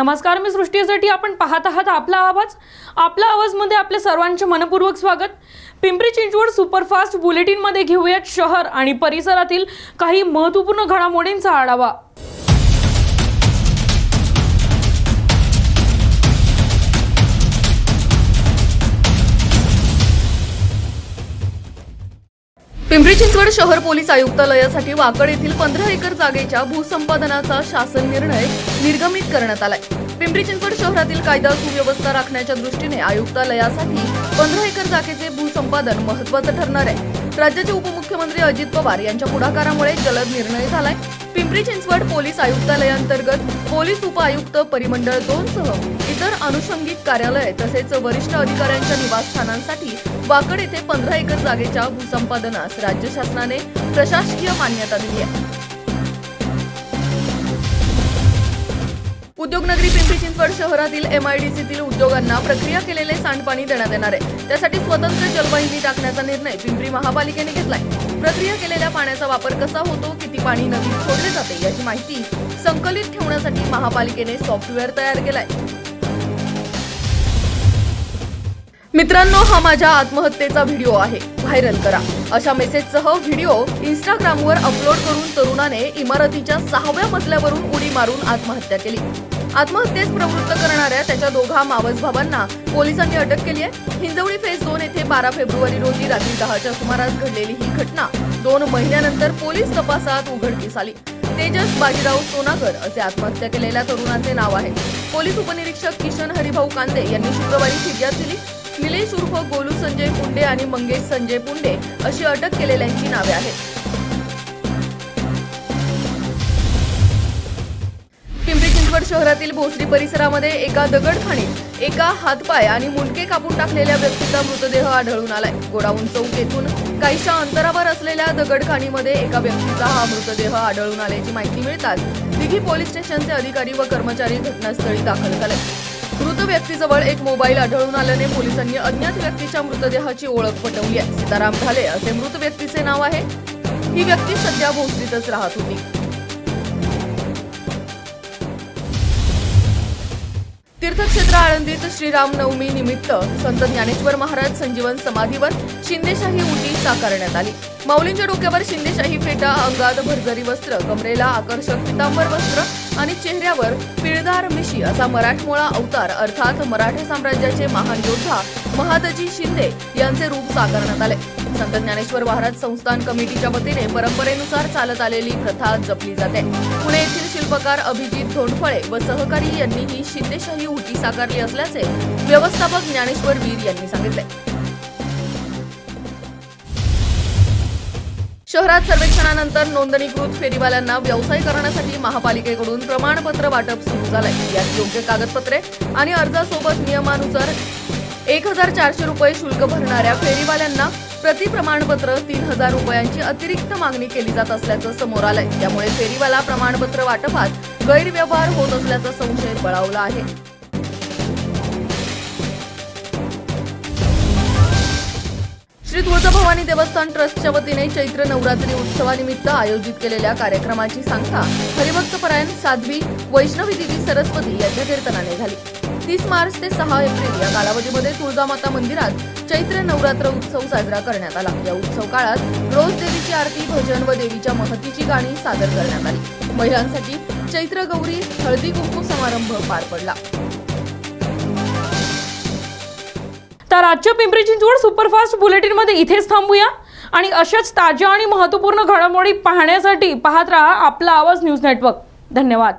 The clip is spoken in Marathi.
नमस्कार मी सृष्टीसाठी आपण पाहत आहात आपला आवाज. आपला आवाजमध्ये आपल्या सर्वांचे मनपूर्वक स्वागत. पिंपरी चिंचवड सुपरफास्ट बुलेटिनमध्ये घेऊयात शहर आणि परिसरातील काही महत्त्वपूर्ण घडामोडींचा आढावा. पिंपरी चिंचवड शहर पोलीस आयुक्तालयासाठी वाकड येथील पंधरा एकर जागेच्या भूसंपादनाचा शासन निर्णय निर्गमित करण्यात आलाय. पिंपरी चिंचवड शहरातील कायदा सुव्यवस्था राखण्याच्या दृष्टीने आयुक्तालयासाठी पंधरा एकर जागेचे भूसंपादन महत्वाचं ठरणार आहे. राज्याचे उपमुख्यमंत्री अजित पवार यांच्या पुढाकारामुळे जलद निर्णय झालाय. पिंपरी चिंचवड पोलीस आयुक्तालयांतर्गत पोलीस उपआयुक्त परिमंडळ दोन सह इतर अनुषंगिक कार्यालय तसेच वरिष्ठ अधिकाऱ्यांच्या निवासस्थानांसाठी वाकड येथे पंधरा एकर जागेच्या भूसंपादनास राज्य शासनाने प्रशासकीय मान्यता दिली आहे. उद्योगनगरी पिंपरी चिंचवड शहरातील एमआयडीसीतील उद्योगांना प्रक्रिया केलेले सांडपाणी देण्यात येणार आहे. त्यासाठी स्वतंत्र जलवाहिनी टाकण्याचा निर्णय पिंपरी महापालिकेने घेतलाय. प्रक्रिया केलेल्या पाण्याचा वापर कसा होतो किती पाणी नदीत सोडले जाते याची माहिती संकलित ठेवण्यासाठी महापालिकेने सॉफ्टवेअर तयार केलाय. मित्रांनो हा माझ्या आत्महत्येचा व्हिडिओ आहे. व्हायरल करा. अशा मेसेजसह व्हिडिओ इंस्टाग्रामवर अपलोड करून तरुणाने इमारतीच्या सहाव्या मजल्यावरून उडी मारून आत्महत्या केली. आत्महत्येस प्रवृत्त करणाऱ्या त्याच्या दोघा मावस भावांना पोलिसांनी अटक केली आहे. हिंजवडी फेज दोन येथे बारा फेब्रुवारी रोजी रात्री दहाच्या सुमारास घडलेली ही घटना दोन महिन्यानंतर पोलीस तपासात उघडकीस आली. तेजस बाजीराव सोनागर असे आत्महत्या केलेल्या तरुणाचे नाव आहे. पोलीस उपनिरीक्षक किशन हरिभाऊ कांदे यांनी शुक्रवारी फिर्याद दिली. निलेश उर्फ गोलू संजय पुंडे आणि मंगेश संजय पुंडे अशी अटक केलेल्यांची नावे आहेत. अहमदनगर शहरातील भोसरी परिसरामध्ये एका दगडखाणीत एका हातपाय आणि मुंडके कापून टाकलेल्या व्यक्तीचा मृतदेह आढळून आलाय. गोडाऊन चौक येथून काहीशा अंतरावर असलेल्या दगडखाणीमध्ये एका व्यक्तीचा हा मृतदेह आढळून आल्याची माहिती मिळताच दिघी पोलीस स्टेशनचे अधिकारी व कर्मचारी घटनास्थळी दाखल झाले. मृत व्यक्तीजवळ एक मोबाईल आढळून आल्याने पोलिसांनी अज्ञात व्यक्तीच्या मृतदेहाची ओळख पटवली आहे. सीताराम ढाले असे मृत व्यक्तीचे नाव आहे. ही व्यक्ती सध्या भोसरीतच राहत होती. तीर्थक्षेत्र आळंदीत श्रीराम नवमी निमित्त संत ज्ञानेश्वर महाराज संजीवन समाधीवर शिंदेशाही उटी साकारण्यात आली. माऊलींच्या डोक्यावर शिंदेशाही फेटा अंगात भरजरी वस्त्र कमरेला आकर्षक पितांबर वस्त्र आणि चेहऱ्यावर पिळदार मिशी असा मराठमोळा अवतार अर्थात मराठा साम्राज्याचे महान योद्धा महादजी शिंदे यांचे रूप साकारण्यात आले. संत ज्ञानेश्वर महाराज संस्थान कमिटीच्या वतीने परंपरेनुसार चालत आलेली प्रथा जपली जाते. पुणे येथील शिल्पकार अभिजित धोंडफळे व सहकारी यांनी ही शिंदेशाही उटी साकारली असल्याचे व्यवस्थापक ज्ञानेश्वर वीर यांनी सांगितले. शहरात सर्वेक्षणानंतर नोंदणीकृत फेरीवाल्यांना व्यवसाय करण्यासाठी महापालिकेकडून प्रमाणपत्र वाटप सुरू झालंय. यात योग्य कागदपत्रे आणि अर्जासोबत नियमानुसार एक हजार चारशे रुपये शुल्क भरणाऱ्या फेरीवाल्यांना प्रति प्रमाणपत्र तीन हजार रुपयांची अतिरिक्त मागणी केली जात असल्याचं समोर आलंय. त्यामुळे फेरीवाला प्रमाणपत्र वाटपात गैरव्यवहार होत असल्याचा संशय बळावला आहे. श्री तुळजाभवानी देवस्थान ट्रस्टच्या वतीने चैत्र नवरात्री उत्सवानिमित्त आयोजित केलेल्या कार्यक्रमाची सांगता हरिभक्तपरायण साध्वी वैष्णवी देवी सरस्वती यांच्या कीर्तनाने झाली. तीस मार्च ते सहा एप्रिल या कालावधीमध्ये तुळजामाता मंदिरात चैत्र नवरात्र उत्सव साजरा करण्यात आला. या उत्सव काळात रोज देवीची आरती भजन व देवीच्या महतीची गाणी सादर करण्यात आली. महिलांसाठी चैत्र गौरी हळदी कुंकू समारंभ पार पडला. तर आजच्या पिंपरी चिंचवड सुपरफास्ट बुलेटिनमध्ये इथेच थांबूया. आणि अशाच ताज्या आणि महत्त्वपूर्ण घडामोडी पाहण्यासाठी पाहत राहा आपला आवाज न्यूज नेटवर्क. धन्यवाद.